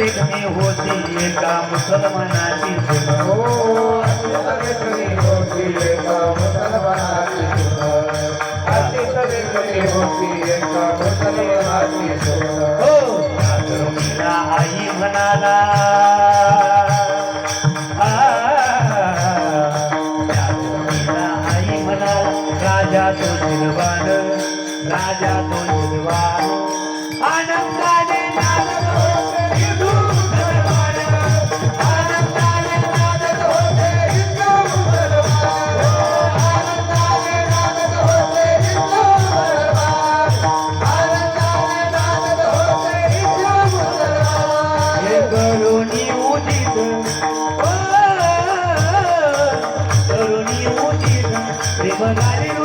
देखणे होती एका मुसलमानाची हो देखणे होती एका मुसलमानाची असे देखणे होती एका Bye.